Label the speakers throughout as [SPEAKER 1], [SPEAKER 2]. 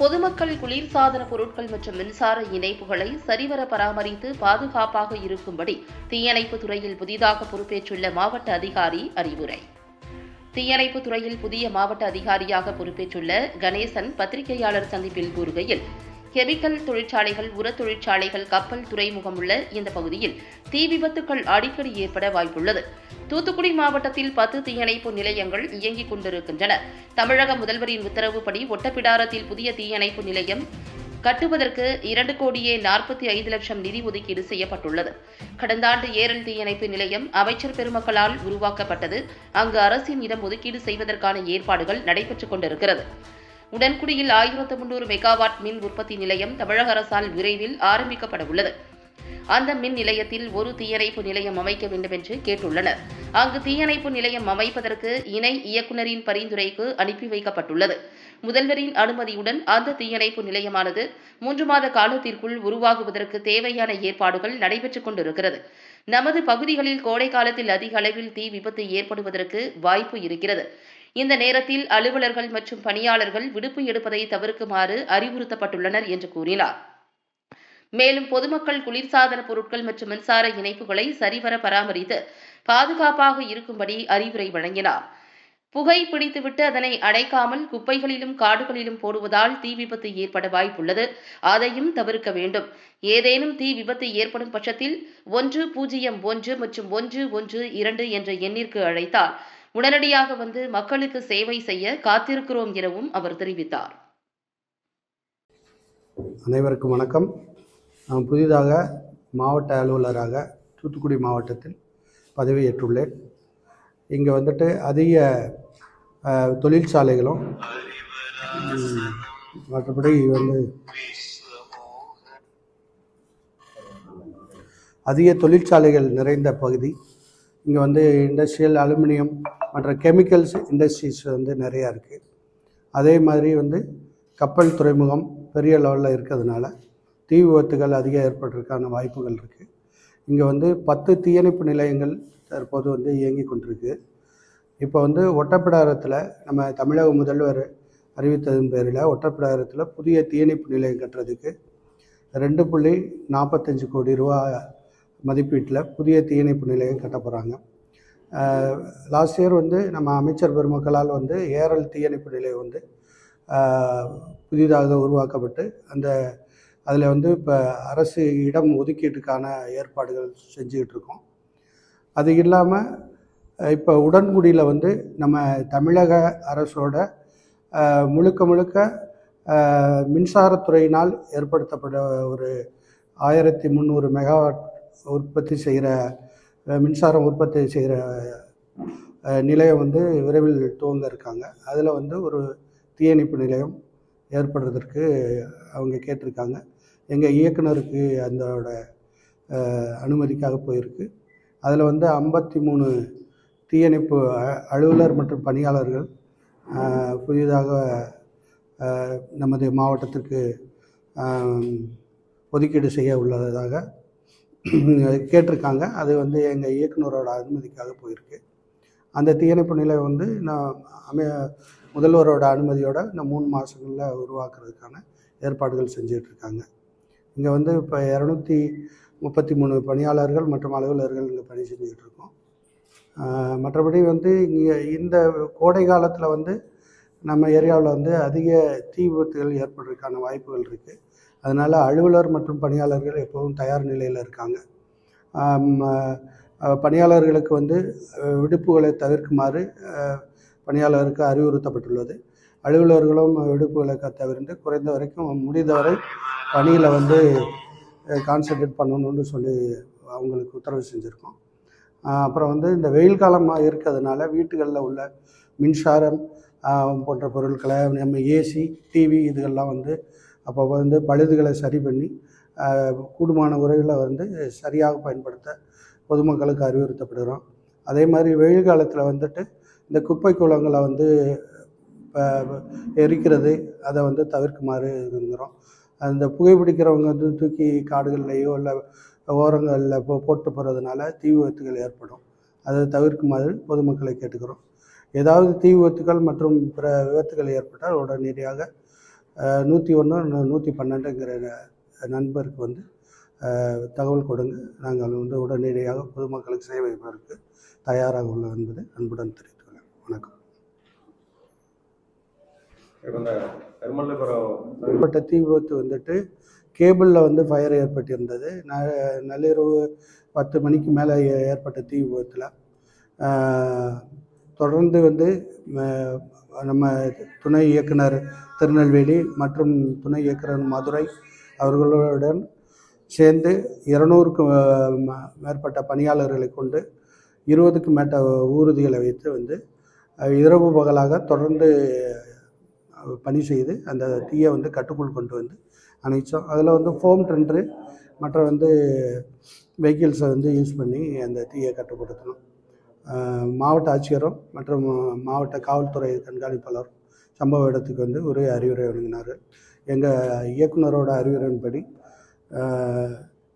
[SPEAKER 1] பொதுமக்கள் குளிர்சாதன பொருட்கள் மற்றும் மின்சார இணைப்புகளை சரிவர பராமரித்து பாதுகாப்பாக இருக்கும்படி தீயணைப்பு துறையில் புதிதாக பொறுப்பேற்றுள்ள மாவட்ட அதிகாரி அறிவுரை. தீயணைப்பு துறையில் புதிய மாவட்ட அதிகாரியாக பொறுப்பேற்றுள்ள கணேசன் பத்திரிகையாளர் சந்திப்பில் கூறுகையில் கெமிக்கல் தொழிற்சாலைகள் உர தொழிற்சாலைகள் கப்பல் துறைமுகம் உள்ள இந்த பகுதியில் தீ விபத்துக்கள் அடிக்கடி ஏற்பட வாய்ப்புள்ளது. தூத்துக்குடி மாவட்டத்தில் பத்து தீயணைப்பு நிலையங்கள் இயங்கிக் கொண்டிருக்கின்றன. தமிழக முதல்வரின் உத்தரவுப்படி ஒட்டப்பிடாரத்தில் புதிய தீயணைப்பு நிலையம் கட்டுவதற்கு இரண்டு கோடியே நாற்பத்தி ஐந்து லட்சம் நிதி ஒதுக்கீடு செய்யப்பட்டுள்ளது. கடந்த ஆண்டு ஏரல் தீயணைப்பு நிலையம் அமைச்சர் பெருமக்களால் உருவாக்கப்பட்டது. அங்கு அரசின் இடம் ஒதுக்கீடு செய்வதற்கான ஏற்பாடுகள் நடைபெற்றுக் கொண்டிருக்கிறது. உடன்குடியில் ஆயிரத்து முன்னூறு மெகாவாட் மின் உற்பத்தி நிலையம் தமிழக அரசால் விரைவில் ஆரம்பிக்கப்பட உள்ளது அந்த மின் நிலையத்தில் ஒரு தீயணைப்பு நிலையம் அமைக்க வேண்டும் என்று கேட்டுள்ளனர். அங்கு தீயணைப்பு நிலையம் அமைப்பதற்கு இணை இயக்குநரின் பரிந்துரைக்கு அனுப்பி வைக்கப்பட்டுள்ளது. முதல்வரின் அனுமதியுடன் அந்த தீயணைப்பு நிலையமானது மூன்று மாத காலத்திற்குள் உருவாகுவதற்கு தேவையான ஏற்பாடுகள் நடைபெற்றுக் கொண்டிருக்கிறது. நமது பகுதிகளில் கோடை காலத்தில் அதிக அளவில் தீ விபத்து ஏற்படுவதற்கு வாய்ப்பு இருக்கிறது. இந்த நேரத்தில் அலுவலர்கள் மற்றும் பணியாளர்கள் விடுப்பு எடுப்பதை தவிர்க்குமாறு அறிவுறுத்தப்பட்டுள்ளனர் என்று கூறினார். மேலும் பொதுமக்கள் குளிர்சாதன பொருட்கள் மற்றும் மின்சார இணைப்புகளை சரிவர பராமரித்து பாதுகாப்பாக இருக்கும்படி அறிவுரை வழங்கினார். புகை பிடித்துவிட்டு அதனை அடைக்காமல் குப்பைகளிலும் காடுகளிலும் போடுவதால் தீ விபத்து ஏற்பட வாய்ப்புள்ளது. அதையும் தவிர்க்க வேண்டும். ஏதேனும் தீ விபத்து ஏற்படும் பட்சத்தில் ஒன்று பூஜ்ஜியம் ஒன்று மற்றும் ஒன்று ஒன்று இரண்டு என்ற எண்ணிற்கு அழைத்தால் உடனடியாக வந்து மக்களுக்கு சேவை செய்ய காத்திருக்கிறோம் எனவும் அவர் தெரிவித்தார்.
[SPEAKER 2] அனைவருக்கும் வணக்கம். புதிதாக மாவட்ட அலுவலராக தூத்துக்குடி மாவட்டத்தில் பதவியேற்றுள்ளேன். இங்கே வந்துட்டு அதிக தொழிற்சாலைகளும் மற்றபடி வந்து அதிக தொழிற்சாலைகள் நிறைந்த பகுதி. இங்கே வந்து இண்டஸ்ட்ரியல் அலுமினியம் மற்ற கெமிக்கல்ஸ் இண்டஸ்ட்ரீஸ் வந்து நிறையா இருக்குது அதே மாதிரி வந்து கப்பல் துறைமுகம் பெரிய லெவலில் இருக்கிறதுனால தீ விபத்துகள் அதிகம் ஏற்படுறதுக்கான வாய்ப்புகள் இருக்குது இங்கே வந்து பத்து தீயணைப்பு நிலையங்கள் தற்போது வந்து இயங்கி கொண்டிருக்கு. இப்போ வந்து ஒட்டப்பிடாரத்தில் நம்ம தமிழக முதல்வர் அறிவித்ததன் பேரில் ஒட்டப்பிடாரத்தில் புதிய தீயணைப்பு நிலையம் கட்டுறதுக்கு ரெண்டு புள்ளி நாற்பத்தஞ்சு கோடி ரூபா மதிப்பீட்டில் புதிய தீயணைப்பு நிலையம் கட்ட போகிறாங்க லாஸ்ட் இயர் வந்து நம்ம அமைச்சர் பெருமக்களால் வந்து ஏரல் தீயணைப்பு நிலையம் வந்து புதிதாக உருவாக்கப்பட்டு அந்த அதில் வந்து இப்போ அரசு இடம் ஒதுக்கீட்டுக்கான ஏற்பாடுகள் செஞ்சுக்கிட்டு இருக்கோம். அது இல்லாமல் இப்போ உடன்குடியில் வந்து நம்ம தமிழக அரசோட முழுக்க முழுக்க மின்சாரத்துறையினால் ஏற்படுத்தப்பட்ட ஒரு ஆயிரத்தி முந்நூறு மெகாவாட் உற்பத்தி செய்கிற மின்சாரம் உற்பத்தி செய்கிற நிலையம் வந்து விரைவில் துவங்க இருக்காங்க. அதில் வந்து ஒரு தீயணைப்பு நிலையம் ஏற்படுறதற்கு அவங்க கேட்டிருக்காங்க. எங்கள் இயக்குனருக்கு அதோட அனுமதிக்காக போயிருக்கு. அதில் வந்து ஐம்பத்தி மூணு தீயணைப்பு அ- அலுவலர் மற்றும் பணியாளர்கள் புதிதாக நமது மாவட்டத்திற்கு ஒதுக்கீடு செய்ய உள்ளதாக கேட்டிருக்காங்க. அது வந்து எங்கள் இயக்குனரோட அனுமதிக்காக போயிருக்கு. அந்த தீயணைப்பு நிலை வந்து நான் அமை முதல்வரோட அனுமதியோடு இந்த மூணு மாதங்களில் உருவாக்குறதுக்கான ஏற்பாடுகள் செஞ்சுட்டு இருக்காங்க. இங்கே வந்து இப்போ இரநூத்தி முப்பத்தி மூணு பணியாளர்கள் மற்றும் அலுவலர்கள் இங்கே பணி செஞ்சுக்கிட்டு இருக்கோம். மற்றபடி வந்து இங்கே இந்த கோடை காலத்தில் வந்து நம்ம ஏரியாவில் வந்து அதிக தீ விபத்துகள் ஏற்படுறதுக்கான வாய்ப்புகள் இருக்குது அதனால் அலுவலர் மற்றும் பணியாளர்கள் எப்போதும் தயார் நிலையில் இருக்காங்க. பணியாளர்களுக்கு வந்து விடுப்புகளை தவிர்க்குமாறு பணியாளருக்கு அறிவுறுத்தப்பட்டுள்ளது. அலுவலர்களும் விடுப்புகளை தவிர்த்து குறைந்த வரைக்கும் முடிந்தவரை பணியில் வந்து கான்சன்ட்ரேட் பண்ணணும்னு சொல்லி அவங்களுக்கு உத்தரவு செஞ்சுருக்கோம். அப்புறம் வந்து இந்த வெயில் காலமாக இருக்கிறதுனால வீட்டுகளில் உள்ள மின்சாரம் போன்ற பொருட்களை நம்ம ஏசி டிவி இதுகள்லாம் வந்து அப்போ வந்து பழுதுகளை சரி பண்ணி கூடுமான உரையில் வந்து சரியாக பயன்படுத்த பொதுமக்களுக்கு அறிவுறுத்தப்படுகிறோம். அதே மாதிரி வெயில் காலத்தில் வந்துட்டு இந்த குப்பை குளங்களை வந்து எரிக்கிறது அதை வந்து தவிர்க்குமாறு இருக்கிறோம். அந்த புகைப்பிடிக்கிறவங்க வந்து தூக்கி காடுகள்லையோ இல்லை ஓரங்களில் போ போட்டு போகிறதுனால தீ விபத்துகள் ஏற்படும். அதை தவிர்க்குமாறு பொதுமக்களை கேட்டுக்கிறோம். ஏதாவது தீ விபத்துகள் மற்றும் பிற விபத்துகள் ஏற்பட்டால் உடனடியாக நூற்றி ஒன்று நூற்றி பன்னெண்டுங்கிற நண்பருக்கு வந்து தகவல் கொடுங்க. நாங்கள் வந்து உடனடியாக பொதுமக்களுக்கு சேவை தயாராக உள்ளோம் என்பதை அன்புடன் தெரிவித்துள்ளேன் வணக்கம்.
[SPEAKER 3] இப்போ இந்த
[SPEAKER 2] ஏற்பட்ட தீ விபத்து வந்துட்டு கேபிளில் வந்து ஃபயர் ஏற்பட்டிருந்தது. ந நள்ளிரவு பத்து மணிக்கு மேலே ஏற்பட்ட தீ விபத்தில் தொடர்ந்து வந்து நம்ம துணை இயக்குனர் திருநெல்வேலி மற்றும் துணை இயக்குனர் மதுரை அவர்களுடன் சேர்ந்து இருநூறுக்கு மேற்பட்ட பணியாளர்களை கொண்டு இருபதுக்கு மேட்ட ஊர்திகளை வைத்து வந்து இரவு பகலாக தொடர்ந்து பணி செய்து அந்த தீயை வந்து கட்டுக்குள் கொண்டு வந்து அணைச்சோம். அதில் வந்து ஃபோம் டெண்டரு மற்ற வந்து வெஹிக்கிள்ஸை வந்து யூஸ் பண்ணி அந்த தீயை கட்டுப்படுத்தணும். மாவட்ட ஆட்சியரும் மற்றும் மாவட்ட காவல்துறை கண்காணிப்பாளரும் சம்பவ இடத்துக்கு வந்து ஒரு அறிவுரை வழங்கினார். எங்கள் இயக்குனரோட அறிவுரையின்படி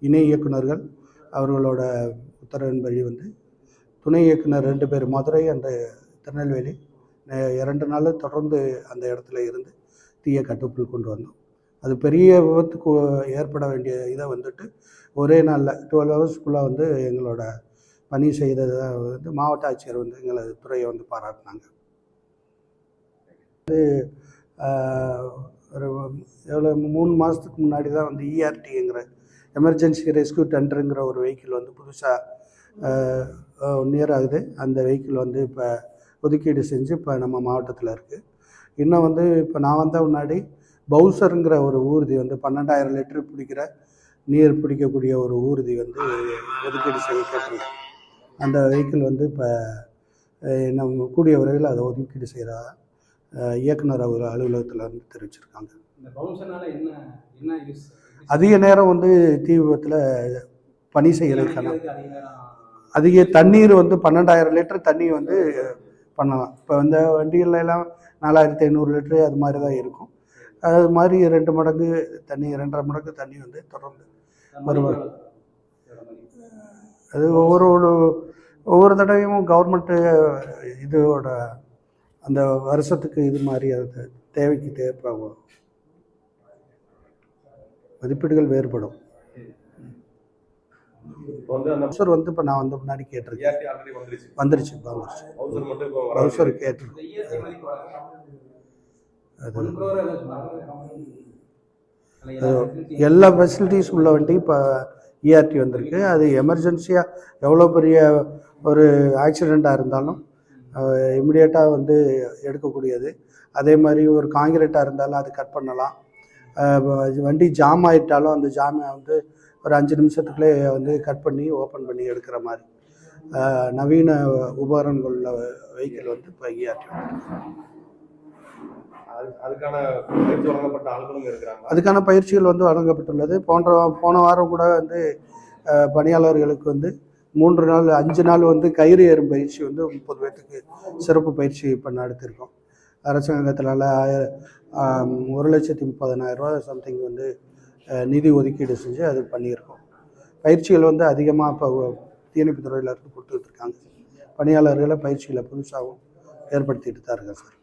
[SPEAKER 2] இணை இயக்குனர்கள் அவர்களோட உத்தரவின்படி வந்து துணை இயக்குனர் ரெண்டு பேர் மதுரை அண்ட் திருநெல்வேலி இரண்டு நாள் தொடர்ந்து அந்த இடத்துல இருந்து தீயை கட்டுக்குள் கொண்டு வந்தோம். அது பெரிய விபத்துக்கு ஏற்பட வேண்டிய இதை வந்துட்டு ஒரே நாளில் டுவெல் ஹவர்ஸ்க்குள்ளே வந்து எங்களோட பணி செய்ததை வந்து மாவட்ட ஆட்சியர் வந்து எங்களது துறையை வந்து பாராட்டினாங்க. அது ஒரு எவ்வளோ மூணு மாதத்துக்கு முன்னாடி தான் வந்து இஆர்டிங்கிற எமர்ஜென்சி ரெஸ்கியூ டெண்டருங்கிற ஒரு வெஹிக்கிள் வந்து புதுசாக ஒன் இயர் ஆகுது. அந்த வெஹிக்கிள் வந்து இப்போ ஒதுக்கீடு செஞ்சு இப்போ நம்ம மாவட்டத்தில் இருக்குது இன்னும் வந்து இப்போ நான் வந்த முன்னாடி பவுசருங்கிற ஒரு ஊர்தி வந்து பன்னெண்டாயிரம் லிட்டர் பிடிக்கிற நீர் பிடிக்கக்கூடிய ஒரு ஊர்தி வந்து ஒதுக்கீடு செய்ய கேட்டிருக்கோம் அந்த வெஹிக்கிள் வந்து இப்போ நம்ம கூடிய விரைவில் அதை ஒதுக்கீடு செய்கிறதா இயக்குனர் அவர் அலுவலகத்தில் வந்து தெரிவிச்சிருக்காங்க. அதிக நேரம் வந்து தீ விபத்தில் பணி
[SPEAKER 4] நேரம்
[SPEAKER 2] அதிக தண்ணீர் வந்து பன்னெண்டாயிரம் லிட்டர் தண்ணி வந்து பண்ணலாம். இப்போ இந்த வண்டிகள்ல எல்லாம் நாலாயிரத்தி ஐநூறு லிட்டரு அது மாதிரி தான் இருக்கும். அது மாதிரி ரெண்டு மடங்கு தண்ணி ரெண்டரை மடங்கு தண்ணி வந்து தொடர்ந்து வருவார். அது ஒவ்வொரு ஒவ்வொரு தடவையும் கவர்மெண்ட்டு இதோட அந்த வருஷத்துக்கு இது மாதிரி அது தேவைக்கு தேவைப்படும். மதிப்பீடுகள் வேறுபடும்.
[SPEAKER 3] இப்போ வந்து
[SPEAKER 2] இப்போ நான் வந்த முன்னாடி கேட்டிருக்கேன்.
[SPEAKER 3] வந்துருச்சு.
[SPEAKER 2] வந்துருச்சு வந்துருச்சு.
[SPEAKER 3] இப்போ
[SPEAKER 4] ஏதோ சொன்னாங்க
[SPEAKER 2] எல்லா ஃபெசிலிட்டிஸ் உள்ள வண்டி இப்போ இஆர்டி வந்திருக்கு. அது எமர்ஜென்சியாக எவ்வளோ பெரிய ஒரு ஆக்சிடெண்ட்டாக இருந்தாலும் இமிடியேட்டாக வந்து எடுக்கக்கூடியது. அதே மாதிரி ஒரு காங்கிரீட்டாக இருந்தாலும் அது கட் பண்ணலாம். வண்டி ஜாம் ஆயிட்டாலும் அந்த ஜாமை வந்து ஒரு அஞ்சு நிமிஷத்துக்குள்ளே வந்து கட் பண்ணி ஓப்பன் பண்ணி எடுக்கிற மாதிரி. நவீன உபகரணங்கள் உள்ள வெஹிக்கிள் வந்து இப்போ இஆர்டி
[SPEAKER 3] அது- அதுக்கான
[SPEAKER 2] பயிற்சிகள் வந்து வழங்கப்பட்டுள்ளது. போன்ற போன வாரம் கூட வந்து பணியாளர்களுக்கு வந்து மூன்று நாள் அஞ்சு நாள் வந்து கயிறு ஏறும் பயிற்சி வந்து முப்பது பேர்த்துக்கு சிறப்பு பயிற்சி இப்போ நடத்தியிருக்கோம் அரசாங்கத்தினால ஆய- ஆம், ஒரு லட்சத்தி முப்பதனாயிரம் ரூபா சம்திங் வந்து நிதி ஒதுக்கீடு செஞ்சு அது பண்ணியிருக்கோம். பயிற்சிகள் வந்து அதிகமாக இப்போ தீயணைப்பு துறையில் இருந்து கொடுத்துட்டு இருக்காங்க. பணியாளர்களை பயிற்சிகளை புதுசாகவும் ஏற்படுத்திட்டு தான் இருக்காங்க சார்.